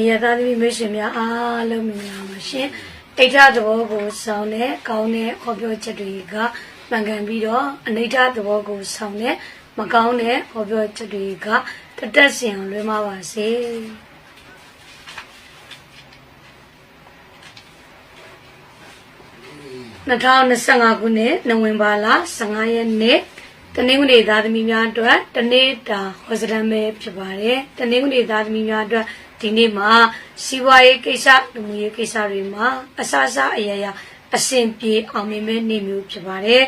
နေရသားသမီးမိတ်ဆွေများအားလုံးမင်္ဂလာပါရှင်အိဋ္ဌသဘောကိုဆောင်တဲ့ကောင်းတဲ့ဟောပြောချက်တွေကမှန်ကန်ပြီးတော့အနိဋ္ဌသဘောကိုဆောင်တဲ့မကောင်းတဲ့ဟောပြောချက်တွေကတတက်စင်အောင်လွှဲမပါစေ2025ခုနှစ်နိုဝင်ဘာလ15ရက်နေ့ တနင်္ဂနွေသားသမီးများအတွက်တနေ့တာဟောစရမဲဖြစ်ပါတယ်တနင်္ဂနွေသားသမီးများအတွက်ဒီနေ့မှာစီးပွားရေးကိစ္စလူမှုရေးကိစ္စတွေမှာအစအစအရရအစဉ်ပြေအောင်မြင်မဲ့နေမျိုးဖြစ်ပါတယ်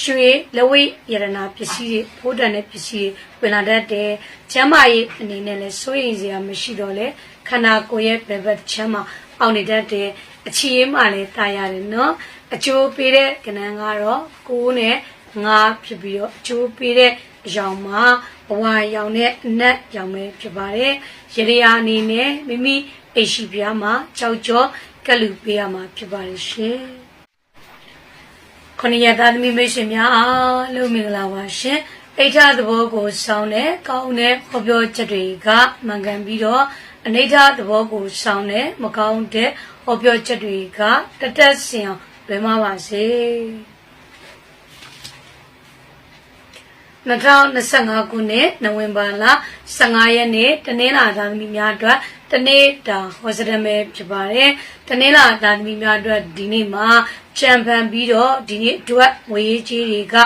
ရွှေလက်ဝိရတနာပစ္စည်းတွေဖိုးတန်တဲ့ပစ္စည်းတွေဝင်လာတတ်တယ်ကျမ်းမာရေးအနေနဲ့လည်းစိုးရိမ်စရာမရှိတော့လေခန္ဓာကိုယ်ရဲ့ဘယ်ဘက်ချမ်းမှာအောင်နေတတ်တယ်အချီရေးမှလည်းတာရတယ်နော်အကျိုးပေးတဲ့ကဏ္ဍကတော့ကိုယ်နဲ့ ငါဖြစ်ပြီးတော့အကျိုးပေးတဲ့အရောင်မှာဘဝရောင်နဲ့အနက်ရောင်ပဲဖြစ်ပါတယ်။ရရယာအနေနဲ့မိမိအိရှိပြားမှာကြောက်ကြောကလူပေးရမှာဖြစ်ပါတယ်ရှင်။ခொနရသားသမီးမိတ်ဆွေများအားလုံးမင်္ဂလာပါရှင်။အိဋ္ဌသဘောကိုစောင်းတဲ့ကောင်းတဲ့ဟောပြောချက်တွေကမှန်ကန်ပြီးတော့အနိဋ္ဌသဘောကိုစောင်းတဲ့မကောင်းတဲ့ဟောပြောချက်တွေကတတက်စင်အောင်လွယ်မပါစေ။ 2025ခုနှစ်နိုဝင်ဘာလ15ရက်နေ့တနင်္လာသားသမီးများအတွက်တနေ့တာဟောစရမဲဖြစ်ပါတယ်။တနင်္လာသားသမီးများအတွက်ဒီနေ့မှာချမ်ပန်ပြီးတော့ဒီနေ့အတွက်ဝေးကြီးတွေက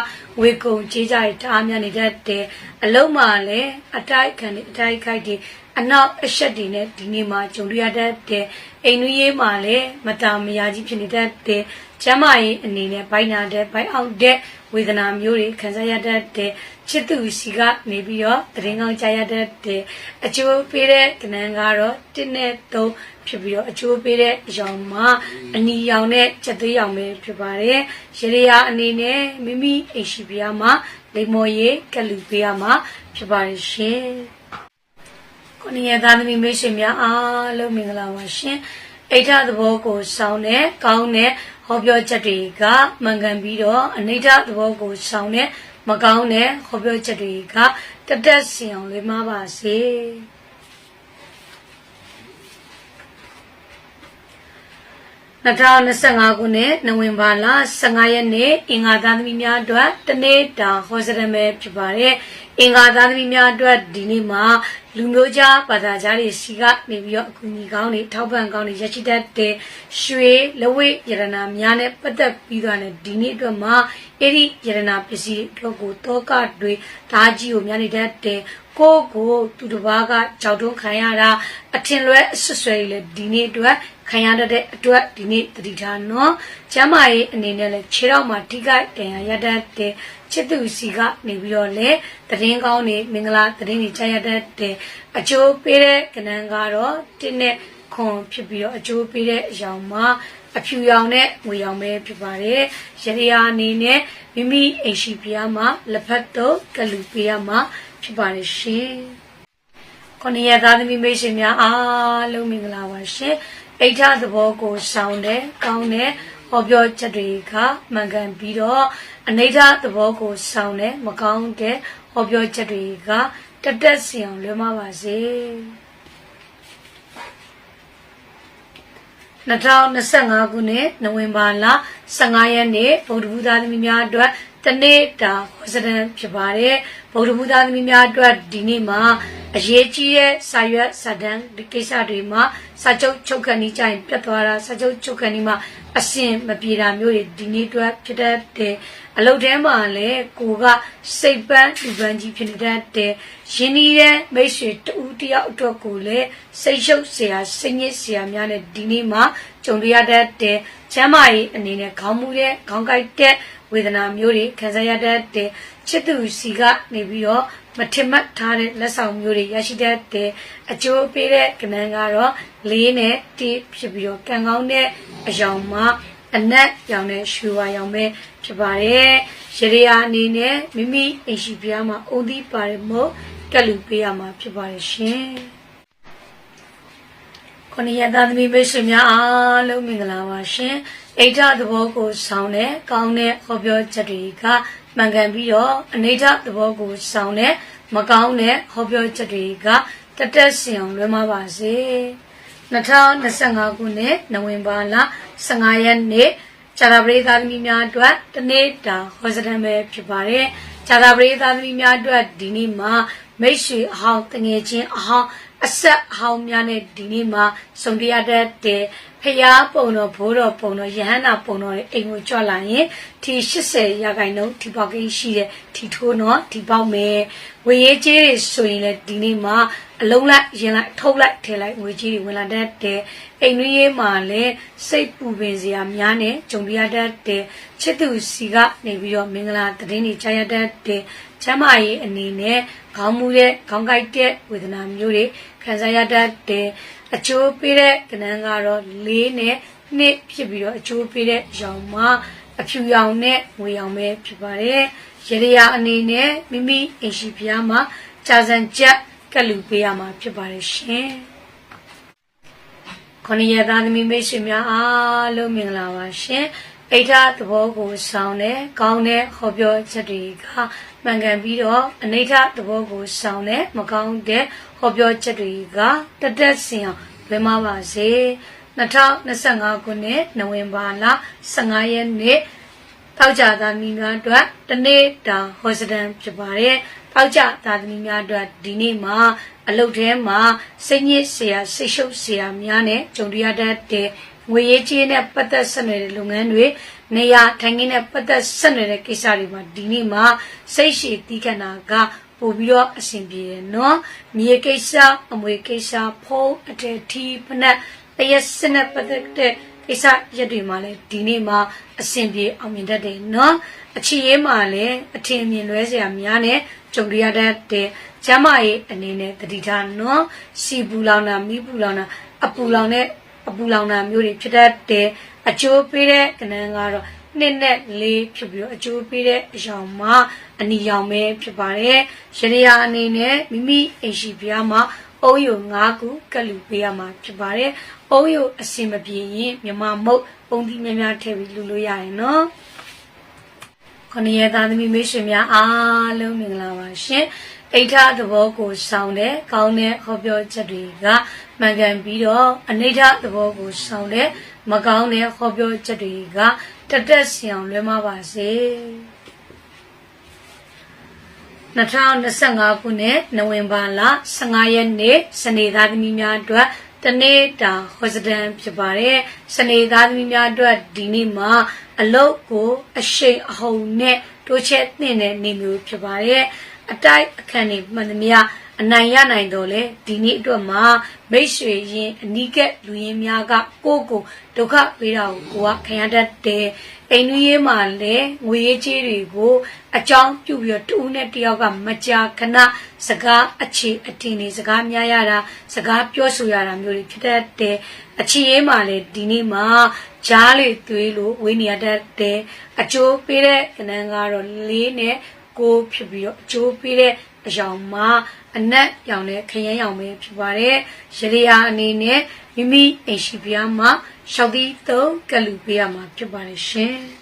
ဝေကုံကြီးကြတဲ့အားများနေတတ်တယ်။အလုံးမှာလည်းအတိုက်ခံတွေအတိုက်ခိုက်တွေအနောက်အဆက်တွေနဲ့ဒီနေ့မှာကြုံရတတ်တယ်။အိမ်နွေးရေးမှာလည်းမတာမယာကြီးဖြစ်နေတတ်တယ်။ ကျမ်းမာရေးအနေနဲ့ဘိုင်းနာတဲ့ဘိုင်းအောင်တဲ့ဝေဒနာမျိုးတွေခံစားရတတ်တဲ့ချစ်သူစီကနေပြီးတော့တရင်ကောင်းကြားရတတ်တဲ့အကျိုးပေးတဲ့ကဏ္ဍကတော့တစ်နဲ့သုံးဖြစ်ပြီးတော့အကျိုးပေးတဲ့အရောင်မှာအနီရောင်နဲ့ချက်သေးရောင်ပဲဖြစ်ပါတယ်ရရယာအနေနဲ့မိမိအိမ်ရှိပြားမှာလိမ္မော်ရည်ကလူပေးရမှာဖြစ်ပါတယ်ရှင်ကိုနေရသားသမီးမိတ်ဆွေများအားလုံးမင်္ဂလာပါရှင်အိဋ္ဌသဘောကိုစောင်းတဲ့ကောင်းတဲ့ ဟောပြောချက်တွေကမှန်ကန်ပြီးတော့အနိဋ္ဌသဘောကိုစောင်းတဲ့မကောင်းတဲ့ဟောပြောချက်တွေကတတက်စင်အောင်လေးမပါစေ 2025ခုနှစ်နိုဝင်ဘာလ15ရက်နေ့အင်္ဂါသားသမီးများအတွက်တနေ့တာဟောစရမဲဖြစ်ပါတယ်။အင်္ဂါသားသမီးများအတွက်ဒီနေ့မှာလူမျိုးကြားဘာသာကြားတွေစီကနေပြီးတော့အကူအညီကောင်းတွေထောက်ပံ့ကောင်းတွေရရှိတတ်တဲ့ရွှေလက်ဝိရတနာများနဲ့ပတ်သက်ပြီးတော့လည်းဒီနေ့အတွက်မှာအဲ့ဒီရတနာပစ္စည်းတို့ကိုတောကတွေဓာကြီးကိုများနေတတ်တဲ့ ကိုကိုသူတစ်ပါးကကြောက်တုံးခံရတာအထင်လွဲအဆွဆွဲတွေလည်းဒီနေ့အတွက်ခံရတဲ့အတွက်ဒီနေ့တတိထားနော်ကျမ်းမာရေးအနေနဲ့လည်းခြေတော့မှာထိခိုက်တန်ရာရတတ်တဲ့ချစ်သူစီကနေပြီးတော့လေတရင်ကောင်းနေမင်္ဂလာတရင်တွေချရတတ်တဲ့အကျိုးပေးတဲ့ကဏ္ဍကတော့တင်းနဲ့ခွန်ဖြစ်ပြီးတော့အကျိုးပေးတဲ့အရောင်မှာအဖြူရောင်နဲ့ငွေရောင်ပဲဖြစ်ပါတယ်ရရယာအနေနဲ့မိမိအိမ်ရှိပြားမှာလက်ဖက်တော့ကလူပေးရမှာ ဖြစ်ပါတယ်ရှင်ခொနရသားသမီးမိတ်ဆွေများအားလုံးမင်္ဂလာပါရှင်အိဋ္ဌသဘောကိုဆောင်တဲ့ကောင်းတဲ့ဟောပြောချက်တွေကမှန်ကန်ပြီးတော့အနိဋ္ဌသဘောကိုဆောင်တဲ့မကောင်းတဲ့ဟောပြောချက်တွေကတတက်စီအောင်လွှဲမပါစေ2025ခုနှစ်နိုဝင်ဘာလ15ရက်နေ့ဗုဒ္ဓဘုရားသမီးများအတွက်တနေ့တာဟောစဒံဖြစ်ပါတယ် ဗုဒ္ဓဘုရားသမီးများအတွက်ဒီနေ့မှာအရေးကြီးတဲ့စာရွက်စာတမ်းဒီကိစ္စတွေမှာစာချုပ်ချုပ်ခဏီကြရင်ပြတ်သွားတာစာချုပ်ချုပ်ခဏီမှာအရှင်မပြေတာမျိုးတွေဒီနေ့အတွက်ဖြစ်တတ်တယ်အလုပ်ထဲမှာလည်းကိုကစိတ်ပန်းဒီပန်းကြီးဖြစ်နေတတ်တယ်ရင်းနှီးတဲ့မိတ်ဆွေတူတယောက်အတွက်ကိုလည်းစိတ်ရှုပ်เสียစိတ်ညစ်เสียများနဲ့ဒီနေ့မှာ ကြုံရတတ်တယ်ချမ်းမာရေးအနေနဲ့ခေါင်းမူတဲ့ခေါင်းကိုက်တဲ့ဝေဒနာမျိုးတွေခံစားရတတ်တဲ့ချစ်သူစီကနေပြီးတော့မထင်မှတ်ထားတဲ့လက်ဆောင်မျိုးတွေရရှိတတ်တဲ့အကျိုးပေးတဲ့ကဏ္ဍကတော့လေးနဲ့တိဖြစ်ပြီးတော့ကံကောင်းတဲ့အယောင်မှာအနက်ရောင်နဲ့ရွှေဝါရောင်ပဲဖြစ်ပါတယ်ရရယာအနေနဲ့မိမိအိမ်ရှိပြားမှာအုံသီးပါတယ်မို့ကက်လူပေးရမှာဖြစ်ပါတယ်ရှင် ခொနရသားသမီးမိတ်ဆွေများအားလုံးမင်္ဂလာပါရှင်အိဋ္ဌသဘောကိုဆောင်တဲ့ကောင်းတဲ့ဟောပြောချက်တွေကမှန်ကန်ပြီးတော့အနိဋ္ဌသဘောကိုဆောင်တဲ့မကောင်းတဲ့ဟောပြောချက်တွေကတတက်စင်အောင်လွှဲမပါစေ2025ခုနှစ်နိုဝင်ဘာလ15ရက်နေ့ဇာတာပရိသတ်သမီးများအတွက်တနေ့တာဟောစတန်ပဲဖြစ်ပါတယ်။ဇာတာပရိသတ်သမီးများအတွက်ဒီနေ့မှာမိတ်ဆွေအဟောင်းတငယ်ချင်းအဟောင်း အဆက်အဟောင်းများနဲ့ဒီနေ့မှာစုံတရားတတ်တဲ့ဖျားပုံတော်ဘိုးတော်ပုံတော်ယဟန္တာပုံတော်ရဲ့အိမ်ကိုကြွလာရင်ဒီ80ရာခိုင်နှုန်းဒီပေါက်ကိရှိတဲ့ဒီထိုးတော့ဒီပေါက်မယ်ဝေရေးကြီးတွေဆိုရင်လည်းဒီနေ့မှာအလုံးလိုက်ရင်လိုက်ထုတ်လိုက်ထည့်လိုက်ငွေကြီးတွေဝင်လာတတ်တဲ့အိမ်နွေးရေးမှာလည်းစိတ်ပူပင်စရာများနဲ့ဂျုံပြရတတ်တဲ့ချစ်သူစီကနေပြီးတော့မင်္ဂလာသတင်းတွေကြားရတတ်တဲ့ ကျမ်းမာရေးအနေနဲ့ခေါင်းမူတဲ့ခေါင်းကိုက်တဲ့ဝေဒနာမျိုးတွေခံစားရတတ်တဲ့အကျိုးပေးတဲ့ကဏ္ဍကတော့၄နဲ့နှစ်ဖြစ်ပြီးတော့အကျိုးပေးတဲ့ရောင်မှာအဖြူရောင်နဲ့ငွေရောင်ပဲဖြစ်ပါတယ်။ရေရရာအနေနဲ့မိမိအိမ်ရှိဖျားမှာကြာစံကြက်ကလူပေးရမှာဖြစ်ပါတယ်ရှင်။ခொနရသားသမီးမိတ်ဆွေများအားလုံးမင်္ဂလာပါရှင်။ အိဋ္ဌသဘောကိုဆောင်တဲ့ကောင်းတဲ့ဟောပြောချက်တွေကမှန်ကန်ပြီးတော့အနိဋ္ဌသဘောကိုဆောင်တဲ့မကောင်းတဲ့ဟောပြောချက်တွေကတတက်စင်အောင်လွင်မပါစေ2025ခုနှစ်နိုဝင်ဘာလ15ရက်နေ့တောက်ကြသားမိများအတွက်တနေ့တာဟောစတန်ဖြစ်ပါတယ်တောက်ကြသားသမီးများအတွက်ဒီနေ့မှာအလုပ်ထဲမှာစိတ်ညစ်စရာစိတ်ရှုပ်စရာများနဲ့ကြုံရတတ်တဲ့ ငွေရေးကြေးနဲ့ပတ်သက်ဆက်နွယ်တဲ့လုပ်ငန်းတွေနေရာထိုင်ခင်းနဲ့ပတ်သက်ဆက်နွယ်တဲ့ကိစ္စတွေမှာဒီနေ့မှာစိတ်ရှည်တီးခဏကပို့ပြီးတော့အဆင်ပြေတယ်နော်မြေကိစ္စအမွေကိစ္စဖုံးအတဲထီဖနက်တရက်စနဲ့ပတ်သက်တဲ့ကိစ္စရက်တွေမှာလည်းဒီနေ့မှာအဆင်ပြေအောင်မြင်တတ်တယ်နော်အချီရေးမှာလည်းအထင်မြင်လွဲစရာများနဲ့ကြုံရတတ်တဲ့ကျမ်းမာရေးအနေနဲ့တတိထားနော်စီပူလောင်တာမီးပူလောင်တာအပူလောင်တဲ့ အပူလောင်တာမျိုးတွေဖြစ်တတ်တဲ့အကျိုးပေးတဲ့ကဏ္ဍကတော့နှစ်နဲ့လေးဖြစ်ပြီးတော့အကျိုးပေးတဲ့အရောင်မှာအနီရောင်ပဲဖြစ်ပါတယ်။ရရယာအနေနဲ့မိမိအိမ်ရှိပြားမှာအုံးယုံ၅ခုကတ်လူပေးရမှာဖြစ်ပါတယ်။အုံးယုံအစင်မပြေရင်မြမမုတ်ပုံဒီများများထည့်ပြီးလူလို့ရရင်နော်။ခொနရဲ့သားသမီးမိတ်ဆွေများအားလုံးမင်္ဂလာပါရှင်။အိဋ္ဌသဘောကိုဆောင်တဲ့ကောင်းတဲ့ဟောပြောချက်တွေက မှန်ကန်ပြီးတော့အနိဋ္ဌသဘောကိုဆောင်တဲ့မကောင်းတဲ့ဟောပြောချက်တွေကတတက်စီအောင်လွဲမပါစေ2025ခုနှစ်နိုဝင်ဘာလ15ရက်နေ့စနေသားသမီးများအတွက်တနေ့တာဟောစတန်ဖြစ်ပါတယ်စနေသားသမီးများအတွက်ဒီနေ့မှာ အလုတ်ကိုအရှိန်အဟုန်နဲ့တိုးချက်သင့်တဲ့နေမျိုးဖြစ်ပါတယ် အတိုက်အခန့်နေမှန်သမျှအနိုင်ရနိုင်တော့လေဒီနေ့အတွက်မှာမိတ်ဆွေရင်အနီးကပ်လူရင်းများကကိုယ့်ကိုဒုက္ခပေးတာကိုကိုကခံရတတ်တယ်အိမ်နွေးရေးမှာလည်းငွေရေးကြေးတွေကိုအကြောင်းပြုပြီးတော့တူနဲ့တယောက်ကမကြာခဏစကားအခြေအတင်တွေစကားများရတာစကားပြောဆိုရတာမျိုးတွေဖြစ်တတ်တယ်အခြေရေးမှာလည်းဒီနေ့မှာဂျားလေးသွေးလို့ဝေးနေရတတ်တယ်အကျိုးပေးတဲ့ကဏ္ဍကတော့လေးနဲ့ ကိုဖြစ်ပြီးတော့အကျိုးပေးတဲ့အယောင်မှာအနက်ရောင်နဲ့ခရမ်းရောင်ပဲဖြစ်ပါတယ်။ရရယာအနေနဲ့မိမိအိမ်ရှိပြားမှာရှောက်သီးသုံးကလူပေးရမှာဖြစ်ပါတယ်ရှင်။